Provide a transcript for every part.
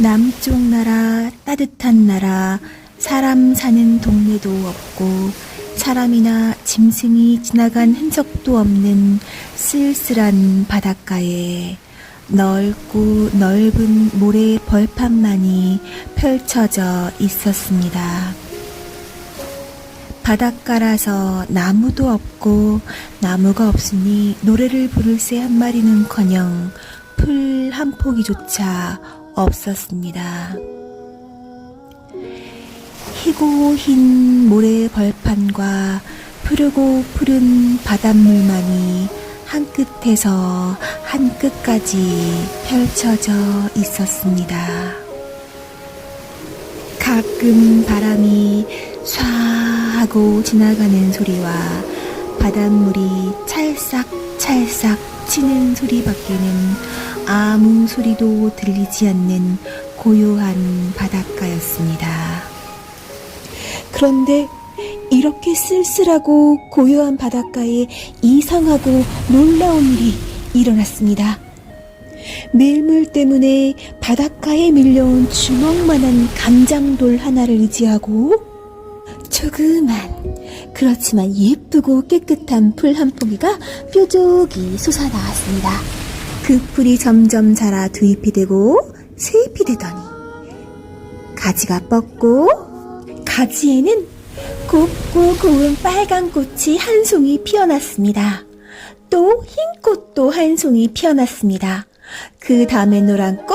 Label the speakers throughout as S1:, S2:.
S1: 남쪽 나라, 따뜻한 나라, 사람 사는 동네도 없고, 사람이나 짐승이 지나간 흔적도 없는 쓸쓸한 바닷가에 넓고 넓은 모래 벌판만이 펼쳐져 있었습니다. 바닷가라서 나무도 없고 나무가 없으니 노래를 부를 새 한 마리는커녕 풀 한 포기조차 없었습니다. 희고 흰 모래 벌판과 푸르고 푸른 바닷물만이 한 끝에서 한 끝까지 펼쳐져 있었습니다. 가끔 바람이 쏴 하고 지나가는 소리와 바닷물이 찰싹찰싹 치는 소리밖에는 아무 소리도 들리지 않는 고요한 바닷가였습니다. 그런데 이렇게 쓸쓸하고 고요한 바닷가에 이상하고 놀라운 일이 일어났습니다. 밀물 때문에 바닷가에 밀려온 주먹만한 간장돌 하나를 의지하고 조그만 그렇지만 예쁘고 깨끗한 풀 한 포기가 뾰족이 솟아나왔습니다. 그 풀이 점점 자라 두 잎이 되고 세 잎이 되더니 가지가 뻗고 가지에는 곱고 고운 빨간 꽃이 한 송이 피어났습니다. 또 흰 꽃도 한 송이 피어났습니다. 그 다음에 노란 꽃,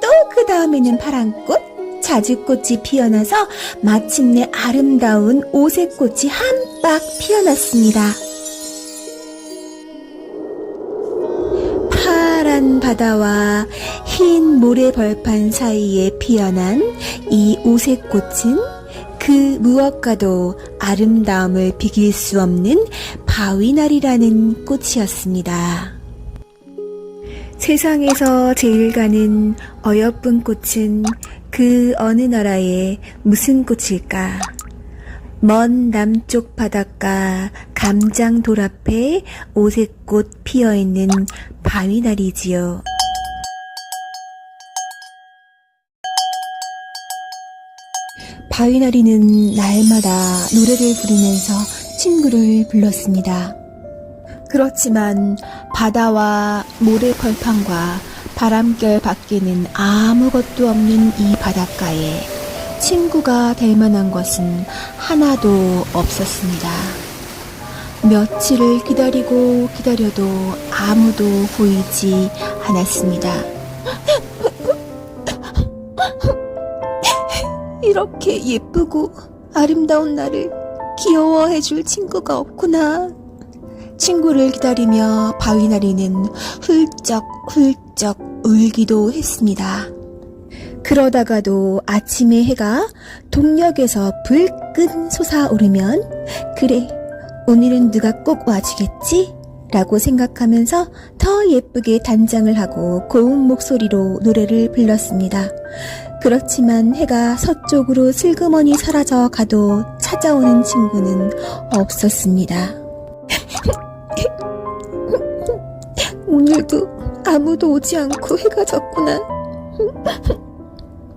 S1: 또 그 다음에는 파란 꽃, 자주꽃이 피어나서 마침내 아름다운 오색꽃이 한박 피어났습니다. 바다와 흰 모래벌판 사이에 피어난 이 오색꽃은 그 무엇과도 아름다움을 비길 수 없는 바위날이라는 꽃이었습니다. 세상에서 제일 가는 어여쁜 꽃은 그 어느 나라의 무슨 꽃일까? 먼 남쪽 바닷가 감장 돌 앞에 오색꽃 피어 있는 바위날이지요. 바위나리는 날마다 노래를 부르면서 친구를 불렀습니다. 그렇지만 바다와 모래벌판과 바람결 밖에는 아무것도 없는 이 바닷가에 친구가 될 만한 것은 하나도 없었습니다. 며칠을 기다리고 기다려도 아무도 보이지 않았습니다. 이렇게 예쁘고 아름다운 나를 귀여워해 줄 친구가 없구나. 친구를 기다리며 바위나리는 훌쩍 훌쩍 울기도 했습니다. 그러다가도 아침에 해가 동력에서 불끈 솟아오르면 그래 오늘은 누가 꼭 와주겠지? 라고 생각하면서 더 예쁘게 단장을 하고 고운 목소리로 노래를 불렀습니다. 그렇지만 해가 서쪽으로 슬그머니 사라져 가도 찾아오는 친구는 없었습니다. 오늘도 아무도 오지 않고 해가 졌구나.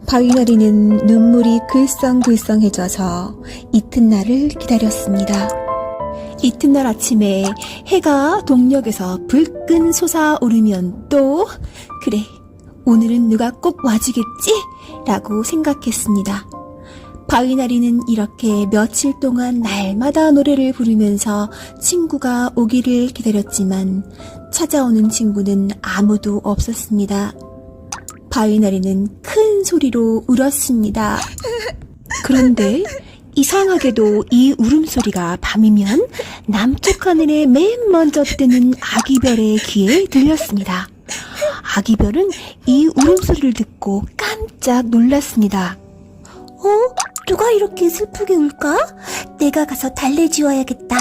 S1: 바위나리는 눈물이 글썽글썽해져서 이튿날을 기다렸습니다. 이튿날 아침에 해가 동력에서 불끈 솟아오르면 또 그래 오늘은 누가 꼭 와주겠지? 라고 생각했습니다. 바위나리는 이렇게 며칠 동안 날마다 노래를 부르면서 친구가 오기를 기다렸지만 찾아오는 친구는 아무도 없었습니다. 바위나리는 큰 소리로 울었습니다. 그런데 이상하게도 이 울음소리가 밤이면 남쪽 하늘에 맨 먼저 뜨는 아기별의 귀에 들렸습니다. 아기별은 이 울음소리를 듣고 깜짝 놀랐습니다. 어? 누가 이렇게 슬프게 울까? 내가 가서 달래주어야겠다.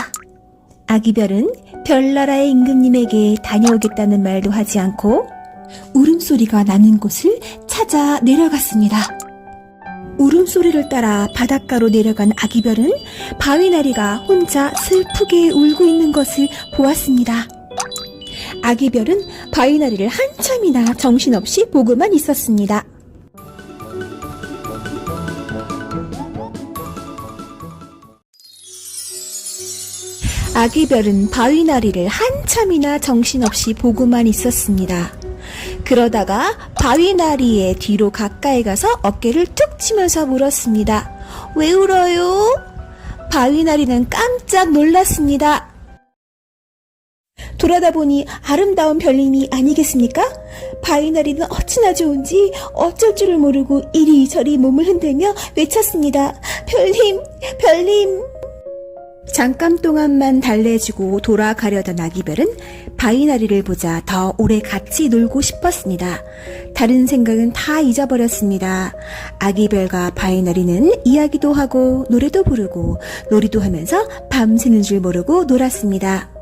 S1: 아기별은 별나라의 임금님에게 다녀오겠다는 말도 하지 않고 울음소리가 나는 곳을 찾아 내려갔습니다. 울음소리를 따라 바닷가로 내려간 아기별은 바위나리가 혼자 슬프게 울고 있는 것을 보았습니다. 아기별은 바위나리를 한참이나 정신없이 보고만 있었습니다. 아기별은 바위나리를 한참이나 정신없이 보고만 있었습니다. 그러다가 바위나리의 뒤로 가까이 가서 어깨를 툭 치면서 물었습니다. 왜 울어요? 바위나리는 깜짝 놀랐습니다. 돌아다 보니 아름다운 별님이 아니겠습니까? 바위나리는 어찌나 좋은지 어쩔 줄을 모르고 이리저리 몸을 흔들며 외쳤습니다. 별님, 별님. 잠깐 동안만 달래주고 돌아가려던 아기별은 바위나리를 보자 더 오래 같이 놀고 싶었습니다. 다른 생각은 다 잊어버렸습니다. 아기별과 바위나리는 이야기도 하고 노래도 부르고 놀이도 하면서 밤새는 줄 모르고 놀았습니다.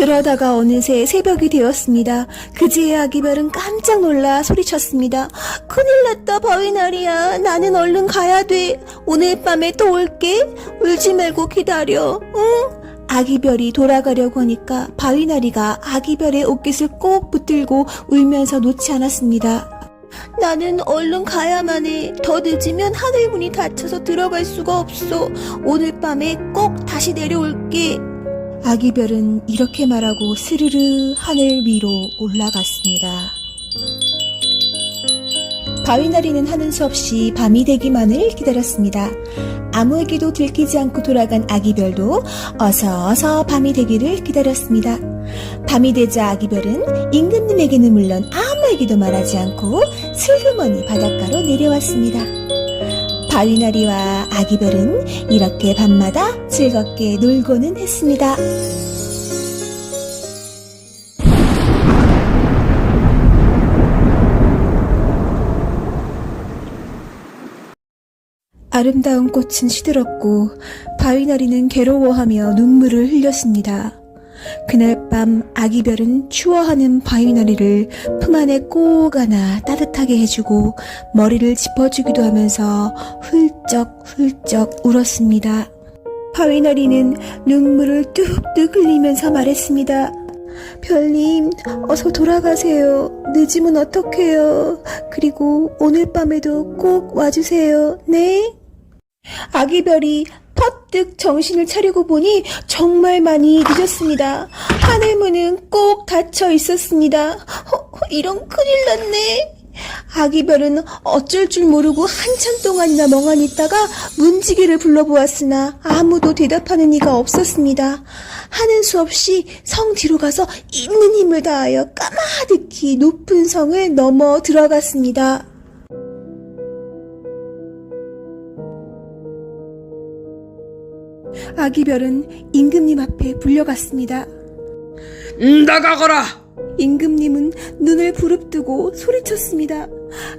S1: 그러다가 어느새 새벽이 되었습니다. 그제야 아기별은 깜짝 놀라 소리쳤습니다. 큰일 났다 바위나리야. 나는 얼른 가야 돼. 오늘 밤에 또 올게. 울지 말고 기다려. 응? 아기별이 돌아가려고 하니까 바위나리가 아기별의 옷깃을 꼭 붙들고 울면서 놓지 않았습니다. 나는 얼른 가야만 해. 더 늦으면 하늘문이 닫혀서 들어갈 수가 없어. 오늘 밤에 꼭 다시 내려올게. 아기별은 이렇게 말하고 스르르 하늘 위로 올라갔습니다. 바위나리는 하는 수 없이 밤이 되기만을 기다렸습니다. 아무에게도 들키지 않고 돌아간 아기별도 어서 어서 밤이 되기를 기다렸습니다. 밤이 되자 아기별은 임금님에게는 물론 아무에게도 말하지 않고 슬그머니 바닷가로 내려왔습니다. 바위나리와 아기별은 이렇게 밤마다 즐겁게 놀고는 했습니다. 아름다운 꽃은 시들었고 바위나리는 괴로워하며 눈물을 흘렸습니다. 그날 밤 아기별은 추워하는 바위나리를 품 안에 꼭 안아 따뜻하게 해주고 머리를 짚어주기도 하면서 훌쩍훌쩍 울었습니다. 바위나리는 눈물을 뚝뚝 흘리면서 말했습니다. 별님, 어서 돌아가세요. 늦으면 어떡해요. 그리고 오늘 밤에도 꼭 와주세요. 네? 아기별이 퍼뜩 정신을 차리고 보니 정말 많이 늦었습니다. 하늘 문은 꼭 닫혀 있었습니다. 허, 이런 큰일 났네. 아기별은 어쩔 줄 모르고 한참 동안이나 멍하니 있다가 문지기를 불러보았으나 아무도 대답하는 이가 없었습니다. 하는 수 없이 성 뒤로 가서 있는 힘을 다하여 까마득히 높은 성을 넘어 들어갔습니다. 아기별은 임금님 앞에 불려갔습니다.
S2: 나가거라!
S1: 임금님은 눈을 부릅뜨고 소리쳤습니다.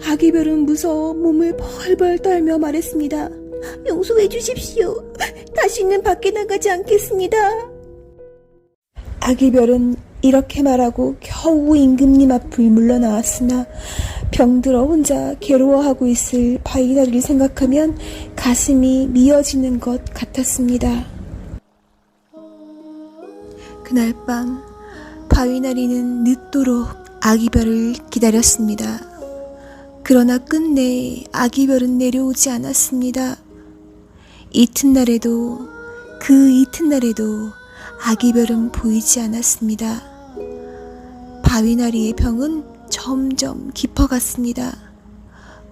S1: 아기별은 무서워 몸을 벌벌 떨며 말했습니다. 용서해 주십시오. 다시는 밖에 나가지 않겠습니다. 아기별은 이렇게 말하고 겨우 임금님 앞을 물러나왔으나 병들어 혼자 괴로워하고 있을 바이나리를 생각하면 가슴이 미어지는 것 같았습니다. 그날 밤 바위나리는 늦도록 아기별을 기다렸습니다. 그러나 끝내 아기별은 내려오지 않았습니다. 이튿날에도 그 이튿날에도 아기별은 보이지 않았습니다. 바위나리의 병은 점점 깊어갔습니다.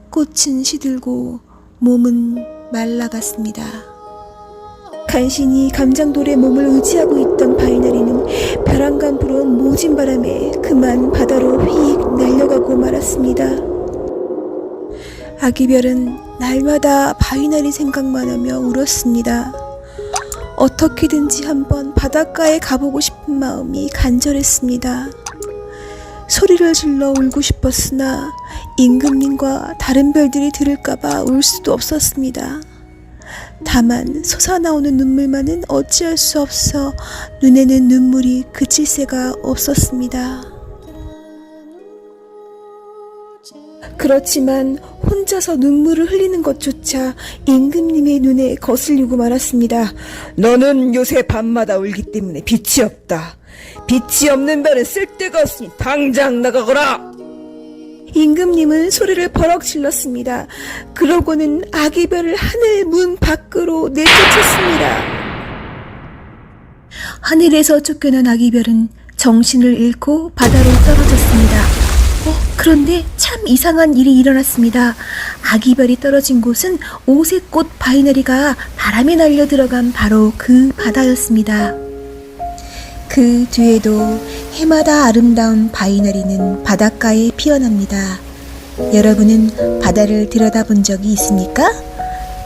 S1: 꽃은 시들고 몸은 말라갔습니다. 간신히 감장돌에 몸을 의지하고 있던 바위나리는 벼랑간 불어온 모진 바람에 그만 바다로 휙 날려가고 말았습니다. 아기별은 날마다 바위나리 생각만 하며 울었습니다. 어떻게든지 한번 바닷가에 가보고 싶은 마음이 간절했습니다. 소리를 질러 울고 싶었으나 임금님과 다른 별들이 들을까봐 울 수도 없었습니다. 다만 솟아나오는 눈물만은 어찌할 수 없어 눈에는 눈물이 그칠 새가 없었습니다. 그렇지만 혼자서 눈물을 흘리는 것조차 임금님의 눈에 거슬리고 말았습니다.
S2: 너는 요새 밤마다 울기 때문에 빛이 없다. 빛이 없는 별은 쓸데가 없으니 당장 나가거라!
S1: 임금님은 소리를 버럭 질렀습니다. 그러고는 아기별을 하늘 문 밖으로 내쫓았습니다. 하늘에서 쫓겨난 아기별은 정신을 잃고 바다로 떨어졌습니다. 어, 그런데 참 이상한 일이 일어났습니다. 아기별이 떨어진 곳은 오색꽃 바위나리가 바람에 날려 들어간 바로 그 바다였습니다. 그 뒤에도 해마다 아름다운 바위나리는 바닷가에 피어납니다. 여러분은 바다를 들여다본 적이 있습니까?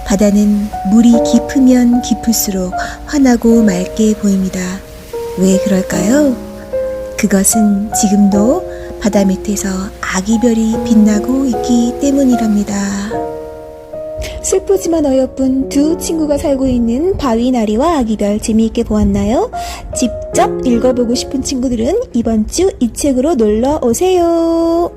S1: 바다는 물이 깊으면 깊을수록 환하고 맑게 보입니다. 왜 그럴까요? 그것은 지금도 바다 밑에서 아기별이 빛나고 있기 때문이랍니다. 슬프지만 어여쁜 두 친구가 살고 있는 바위 나리와 아기별 재미있게 보았나요? 직접 읽어보고 싶은 친구들은 이번 주 이 책으로 놀러 오세요.